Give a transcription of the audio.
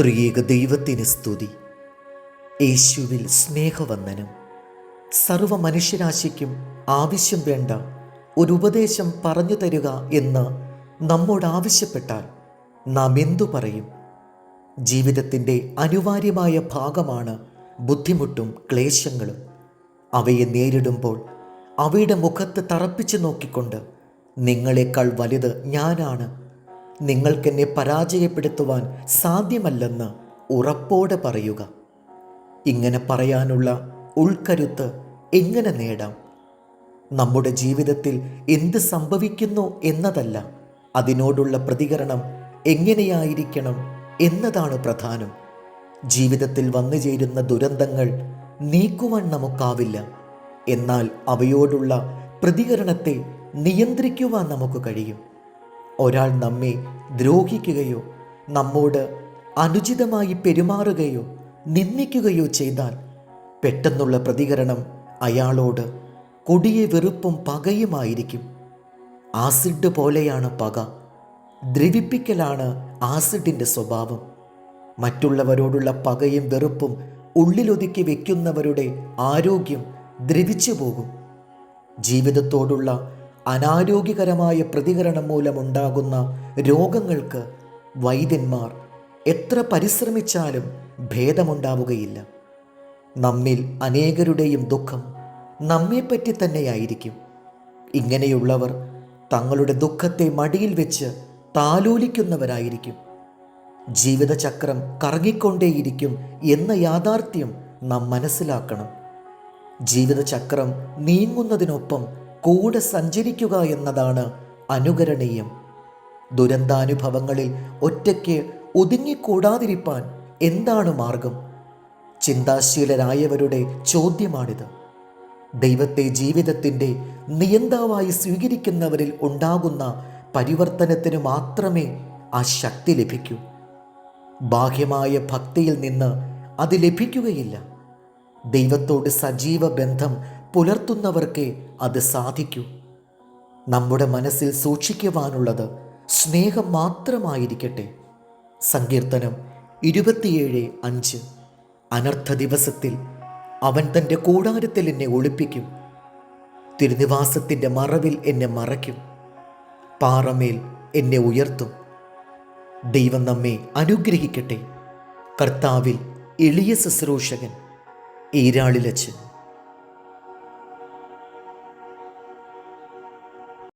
ത്രിയേക ദൈവത്തിന് സ്തുതി. യേശുവിൽ സ്നേഹവന്ദനം. സർവ മനുഷ്യരാശിക്കും ആവശ്യം വേണ്ട ഒരു ഉപദേശം പറഞ്ഞു തരിക എന്ന് നമ്മോട് ആവശ്യപ്പെട്ടാൽ നാം എന്തു പറയും? ജീവിതത്തിന്റെ അനിവാര്യമായ ഭാഗമാണ് ബുദ്ധിമുട്ടും ക്ലേശങ്ങളും. അവയെ നേരിടുമ്പോൾ അവയുടെ മുഖത്ത് തറപ്പിച്ചു നോക്കിക്കൊണ്ട് നിങ്ങളെക്കാൾ വലുത് ഞാനാണ്. നിങ്ങൾക്കെന്നെ പരാജയപ്പെടുത്തുവാൻ സാധ്യമല്ലെന്ന് ഉറപ്പോടെ പറയുക. ഇങ്ങനെ പറയാനുള്ള ഉൾക്കരുത്ത് എങ്ങനെ നേടാം? നമ്മുടെ ജീവിതത്തിൽ എന്ത് സംഭവിക്കുന്നു എന്നതല്ല അതിനോടുള്ള പ്രതികരണം എങ്ങനെയായിരിക്കണം എന്നതാണ് പ്രധാനം. ജീവിതത്തിൽ വന്നു ചേരുന്ന ദുരന്തങ്ങൾ നീക്കുവാൻ നമുക്കാവില്ല. എന്നാൽ അവയോടുള്ള പ്രതികരണത്തെ നിയന്ത്രിക്കുവാൻ നമുക്ക് കഴിയും. ഒരാൾ നമ്മെ ദ്രോഹിക്കുകയോ നമ്മോട് അനുചിതമായി പെരുമാറുകയോ നിന്ദിക്കുകയോ ചെയ്താൽ പെട്ടെന്നുള്ള പ്രതികരണം അയാളോട് കൊടിയ വെറുപ്പും പകയുമായിരിക്കും. ആസിഡ് പോലെയാണ് പക. ദ്രവിപ്പിക്കലാണ് ആസിഡിന്റെ സ്വഭാവം. മറ്റുള്ളവരോടുള്ള പകയും വെറുപ്പും ഉള്ളിലൊതുക്കി വയ്ക്കുന്നവരുടെ ആരോഗ്യം ദ്രവിച്ചു പോകും ജീവിതത്തോടുള്ള അനാരോഗ്യകരമായ പ്രതികരണം മൂലമുണ്ടാകുന്ന രോഗങ്ങൾക്ക് വൈദ്യന്മാർ എത്ര പരിശ്രമിച്ചാലും ഭേദമുണ്ടാവുകയില്ല. നമ്മിൽ അനേകരുടെയും ദുഃഖം നമ്മെപ്പറ്റി തന്നെയായിരിക്കും. ഇങ്ങനെയുള്ളവർ തങ്ങളുടെ ദുഃഖത്തെ മടിയിൽ വെച്ച് താലോലിക്കുന്നവരായിരിക്കും. ജീവിതചക്രം കറങ്ങിക്കൊണ്ടേയിരിക്കും എന്ന യാഥാർത്ഥ്യം നാം മനസ്സിലാക്കണം. ജീവിതചക്രം നീങ്ങുന്നതിനൊപ്പം കൂടെ സഞ്ചരിക്കുക എന്നതാണ് അനുകരണീയം. ദുരന്താനുഭവങ്ങളിൽ ഒറ്റയ്ക്ക് ഒതുങ്ങിക്കൂടാതിരിപ്പാൻ എന്താണ് മാർഗം? ചിന്താശീലരായവരുടെ ചോദ്യമാണിത്. ദൈവത്തെ ജീവിതത്തിന്റെ നിയന്താവായി സ്വീകരിക്കുന്നവരിൽ ഉണ്ടാകുന്ന പരിവർത്തനത്തിന് മാത്രമേ ആ ശക്തി ലഭിക്കൂ. ബാഹ്യമായ ഭക്തിയിൽ നിന്ന് അത് ലഭിക്കുകയില്ല. ദൈവത്തോട് സജീവ ബന്ധം പുലർത്തുന്നവർക്കേ അത് സാധിക്കൂ. നമ്മുടെ മനസ്സിൽ സൂക്ഷിക്കുവാനുള്ളത് സ്നേഹം മാത്രമായിരിക്കട്ടെ. സങ്കീർത്തനം ഇരുപത്തിയേഴ് അഞ്ച്. അനർത്ഥ ദിവസത്തിൽ അവൻ തന്റെ കൂടാരത്തിൽ എന്നെ ഒളിപ്പിക്കും. തിരുനിവാസത്തിന്റെ മറവിൽ എന്നെ മറയ്ക്കും. പാറമേൽ എന്നെ ഉയർത്തും. ദൈവം നമ്മെ അനുഗ്രഹിക്കട്ടെ. കർത്താവിൽ എളിയ ശുശ്രൂഷകൻ. ഈരാളിലച്ച്